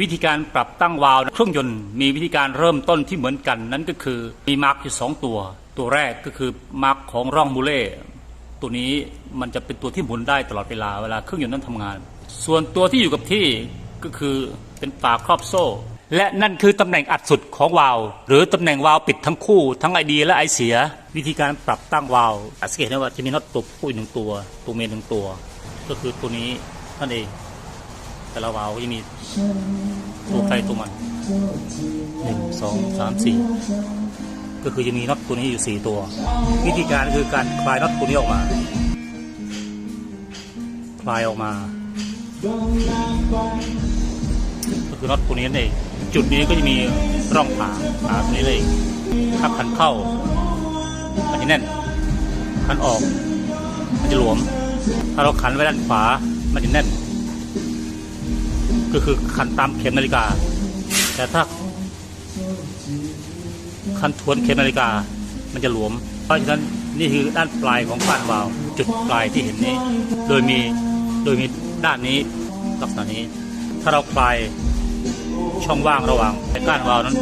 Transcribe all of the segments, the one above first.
วิธีการปรับตั้งวาล์วเครื่องยนต์มีวิธีการเริ่มต้นที่เหมือนกันนั่นก็คือมีมาร์กอยู่สองตัว ตัวแรกก็คือมาร์กของร่องมูเล่ตัวนี้มันจะเป็นตัวที่หมุนได้ตลอดเวลาเวลาเครื่องยนต์นั้นทำงาน ส่วนตัวที่อยู่กับที่ก็คือเป็นฝาครอบโซ่ และนั่นคือตำแหน่งอัดสุดของวาล์วหรือตำแหน่งวาล์วปิดทั้งคู่ ทั้งไอดีและไอเสีย วิธีการปรับตั้งวาล์วสังเกตได้ว่าจะมีน็อตตัวผู้หนึ่งตัว ตัวเมียหนึ่งตัว ก็คือตัวนี้นั่นเอง แต่ละวาล์วก็จะมีตัวใครตัวมันหนึ่งสองสามสี่ก็คือจะมีน็อตตัวนี้อยู่สี่ตัว วิธีการคือการคลายน็อตตัวนี้ออกมา คลายออกมาก็คือน็อตตัวนี้นั่นเองจุดนี้ก็จะมีร่องผ่าผ่าตรงนี้เลยถ้าขันเข้ามันจะแน่นขันออก มันจะหลวม ถ้าเราขันไว้ด้านขวามันจะแน่น ก็คือขันตามเข็มนาฬิกา แต่ถ้าขันทวนเข็มนาฬิกา มันจะหลวม เพราะฉะนั้นนี่คือด้านปลายของก้านวาล์วจุดปลายที่เห็นนี้ โดยมีโดยมีด้านนี้ลักษณะนี้ ถ้าเราคลายช่องว่างระหว่างก้านวาล์วนั้น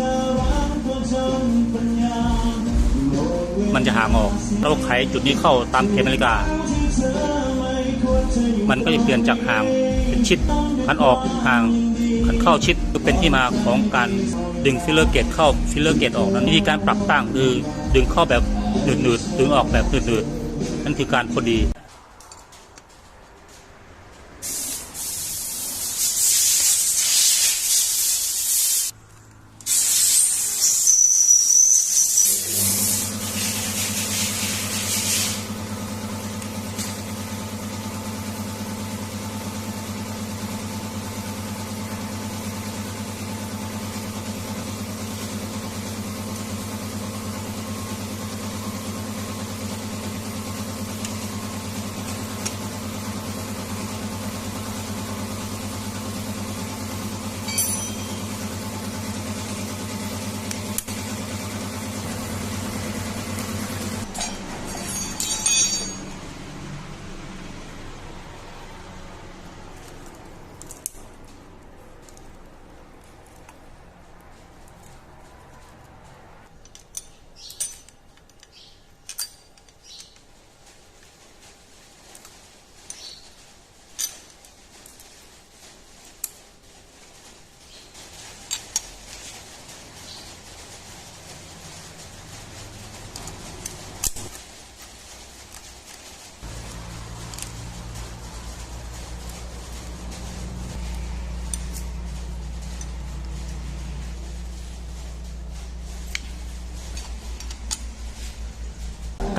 มันจะห่างออกเราไขจุดนี้เข้าตามเข็มนาฬิกา มันก็จะเปลี่ยนจากห่าง ชิดขันออกห่างขันเข้าชิดเป็นที่มาของการดึงฟิลเลอร์เกตเข้าฟิลเลอร์เกตออกนั้นวิธีการปรับตั้งคือดึงเข้าแบบหนืดๆดึงออกแบบหนืดๆนั่นคือการพอดี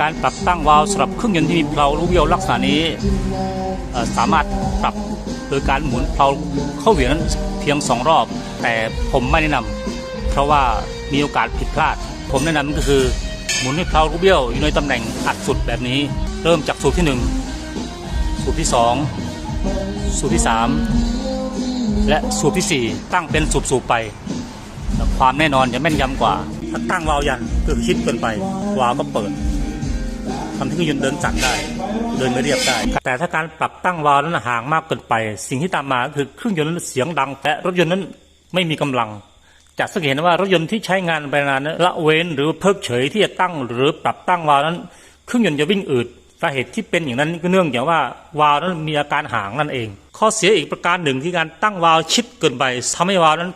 การปรับตั้งวาล์วสำหรับเครื่องยนต์ที่มีเพลาลูกเบี้ยวลักษณะนี้สามารถปรับโดยการหมุนเพลาเข้าเหวี่ยงนั้นเพียงสองรอบ แต่ผมไม่แนะนำเพราะว่ามีโอกาสผิดพลาด ผมแนะนำก็คือหมุนให้เพลาลูกเบี้ยวอยู่ในตำแหน่งอัดสุดแบบนี้ เริ่มจากสูบที่หนึ่งสูบที่สองสูบที่สามและสูบที่สี่ตั้งเป็นสูบๆไป ความแน่นอนจะแม่นยำกว่า ถ้าตั้งวาล์วยันคือคิดเกินไปวาล์วก็เปิด ทำให้เครื่องยนต์เดินสั่นได้ เดินไม่เรียบได้ แต่ถ้าการปรับตั้งวาล์วนั้นห่างมากเกินไป สิ่งที่ตามมาก็คือเครื่องยนต์นั้นเสียงดังและรถยนต์นั้นไม่มีกำลังจะสังเกตเห็นว่ารถยนต์ที่ใช้งานไปนานละเว้นหรือเพิกเฉยที่จะตั้งหรือปรับตั้งวาล์วนั้นเครื่องยนต์จะวิ่งอืดสาเหตุที่เป็นอย่างนั้นก็เนื่องจากว่าวาล์วนั้นมีอาการห่างนั่นเอง ข้อเสียอีกประการหนึ่งที่การตั้งวาล์วชิดเกินไปทำให้วาล์วนั้น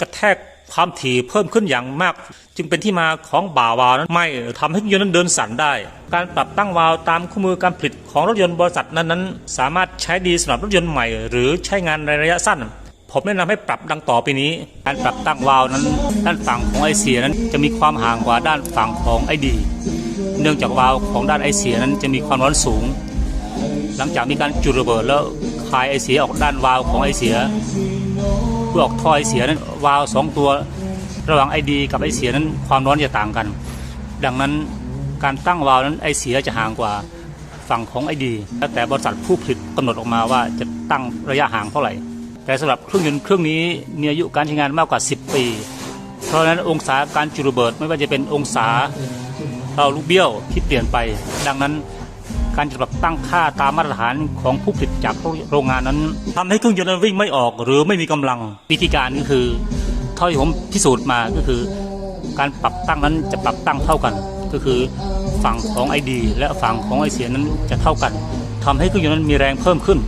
กระแทก ความถี่เพิ่มขึ้นอย่างมาก จึงเป็นที่มาของบ่าวาล์วนั้นไม่ทำให้ยนต์นั้นเดินสั่นได้ การปรับตั้งวาล์วตามคู่มือการผลิตของรถยนต์บริษัทนั้นๆสามารถใช้ดีสำหรับรถยนต์ใหม่ หรือใช้งานในระยะสั้น ผมแนะนำให้ปรับดังต่อไปนี้ การปรับตั้งวาล์วนั้น ด้านฝั่งของไอเสียนั้นจะมีความห่างกว่าด้านฝั่งของไอดี เนื่องจากวาล์วของด้านไอเสียนั้นจะมีความร้อนสูง หลังจากมีการจุดระเบิดแล้วคายไอเสียออกด้านวาล์วของไอเสีย พื่อออกทอไอเสียนั้นวาล์วสองตัว ระหว่างไอดีกับไอเสียนั้นความร้อนจะต่างกัน ดังนั้นการตั้งวาล์วนั้นไอเสียจะห่างกว่าฝั่งของไอดีแล้วแต่บริษัทผู้ผลิตกำหนดออกมาว่าจะตั้งระยะห่างเท่าไหร่ แต่สำหรับเครื่องยนต์เครื่องนี้มีอายุการใช้งานมากกว่า 10 ปี เพราะฉะนั้นองศาการจุดระเบิดไม่ว่าจะเป็นองศาเราลูกเบี้ยวที่เปลี่ยนไป ดังนั้น การจะปรับตั้งค่าตามมาตรฐานของผู้ผลิตจากโรงงานนั้นทำให้เครื่องยนต์นั้นวิ่งไม่ออก หรือไม่มีกำลังวิธีการก็คือเท่าที่ผมพิสูจน์มาก็คือ การปรับตั้งนั้นจะปรับตั้งเท่ากัน ก็คือฝั่งของไอดีและฝั่งของไอเสียนั้นจะเท่ากันทำให้เครื่องยนต์นั้นมีแรงเพิ่มขึ้น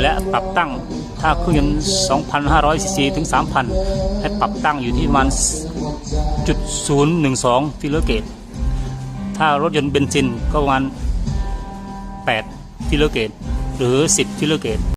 และปรับตั้งถ้าเครื่องยนต์2,500ซีซีถึง 3,000 ให้ปรับตั้งอยู่ที่ประมาณจุด012 ฟิโลเกต ถ้ารถยนต์เบนซินก็ประมาณ 8ฟิโลเกต หรือ 10ฟิโลเกต